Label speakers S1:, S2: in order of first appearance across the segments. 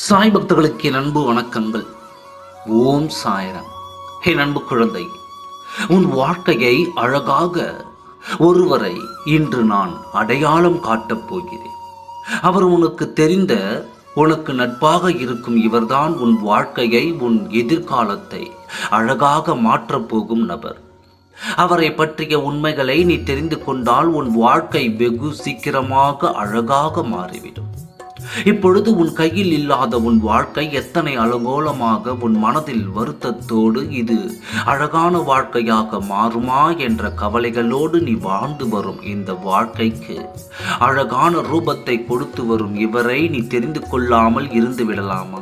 S1: சாய் பக்தர்களுக்கு என் அன்பு வணக்கங்கள். ஓம் சாயரம். ஹே அன்பு குழந்தை உன் வாழ்க்கையை அழகாக ஒருவரை இன்று நான் அடையாளம் காட்டப் போகிறேன். அவர் உனக்கு தெரிந்த உனக்கு நட்பாக இருக்கும் இவர்தான் உன் வாழ்க்கையை உன் எதிர்காலத்தை அழகாக மாற்றப் போகும் நபர். அவரை பற்றிய உண்மைகளை நீ தெரிந்து கொண்டால் உன் வாழ்க்கை வெகு சீக்கிரமாக அழகாக மாறிவிடும். இப்பொழுது உன் கையில் இல்லாத உன் வாழ்க்கை எத்தனை அலங்கோலமாக உன் மனதில் வருத்தத்தோடு இது? அழகான வாழ்க்கையாக மாறுமா என்ற கவலைகளோடு நீ வாழ்ந்து வரும் இந்த வாழ்க்கைக்கு. அழகான ரூபத்தை கொடுத்து வரும் இவரை நீ தெரிந்து கொள்ளாமல் இருந்து விடலாமா?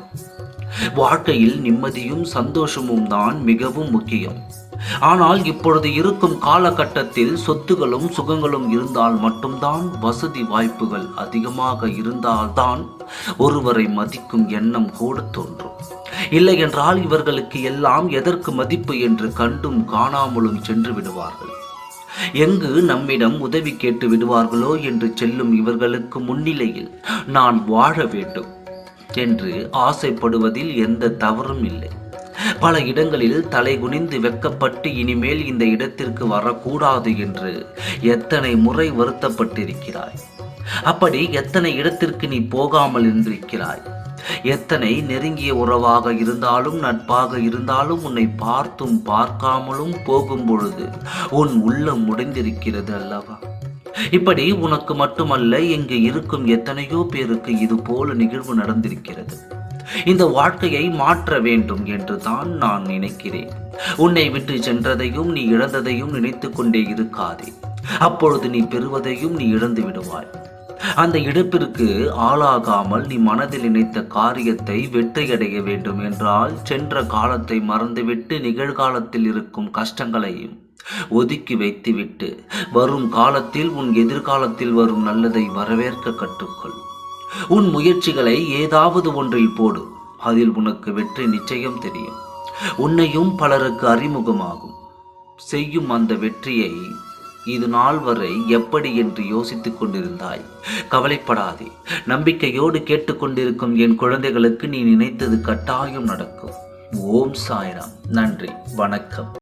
S1: வாழ்க்கையில் நிம்மதியும் சந்தோஷமும் தான் மிகவும் முக்கியம். ஆனால் இப்பொழுது இருக்கும் காலகட்டத்தில் சொத்துகளும் சுகங்களும் இருந்தால் மட்டும்தான் வசதி வாய்ப்புகள் அதிகமாக இருந்தால்தான் ஒருவரை மதிக்கும் எண்ணம் கூட தோன்றும். இல்லை என்றால் இவர்களுக்கு எல்லாம் எதற்கு மதிப்பு என்று கண்டும் காணாமலும் சென்று விடுவார்கள். எங்கு நம்மிடம் உதவி கேட்டு விடுவார்களோ என்று செல்லும் இவர்களுக்கு முன்னிலையில் நான் வாழ வேண்டும் என்று ஆசைப்படுவதில் எந்த தவறும் இல்லை. பல இடங்களில் தலை குனிந்து வெக்கப்பட்டு இனிமேல் இந்த இடத்திற்கு வரக்கூடாது என்று எத்தனை முறை வருத்தப்பட்டிருக்கிறாய்? அப்படி எத்தனை இடத்திற்கு நீ போகாமல் இருந்திருக்கிறாய்? எத்தனை நெருங்கிய உறவாக இருந்தாலும் நட்பாக இருந்தாலும் உன்னை பார்த்தும் பார்க்காமலும் போகும் பொழுது உன் உள்ளம் முடிந்திருக்கிறது அல்லவா? இப்படி உனக்கு மட்டுமல்ல இங்கு இருக்கும் எத்தனையோ பேருக்கு இது போல நிகழ்வு நடந்திருக்கிறது. இந்த வாழ்க்கையை மாற்ற வேண்டும் என்று தான் நான் நினைக்கிறேன். உன்னை விட்டு சென்றதையும் நீ இழந்ததையும் நினைத்து கொண்டே இருக்காதே. அப்பொழுது நீ பெறுவதையும் நீ இழந்து விடுவாய். அந்த இழப்பிற்கு ஆளாகாமல் நீ மனதில் நினைத்த காரியத்தை வெற்றியடைய வேண்டும் என்றால் சென்ற காலத்தை மறந்துவிட்டு நிகழ்காலத்தில் இருக்கும் கஷ்டங்களையும் ஒதுக்கி வைத்துவிட்டு வரும் காலத்தில் உன் எதிர்காலத்தில் வரும் நல்லதை வரவேற்க கற்றுக்கொள். உன் முயற்சிகளை ஏதாவது ஒன்றில் போடு. அதில் உனக்கு வெற்றி நிச்சயம் தெரியும். உன்னையும் பலருக்கு அறிமுகமாகும். செய்யும் அந்த வெற்றியை இது நாள் வரை எப்படி என்று யோசித்துக் கொண்டிருந்தாய்? கவலைப்படாதே. நம்பிக்கையோடு கேட்டுக்கொண்டிருக்கும் என் குழந்தைகளுக்கு நீ நினைத்தது கட்டாயம் நடக்கும். ஓம் சாய்ராம். நன்றி. வணக்கம்.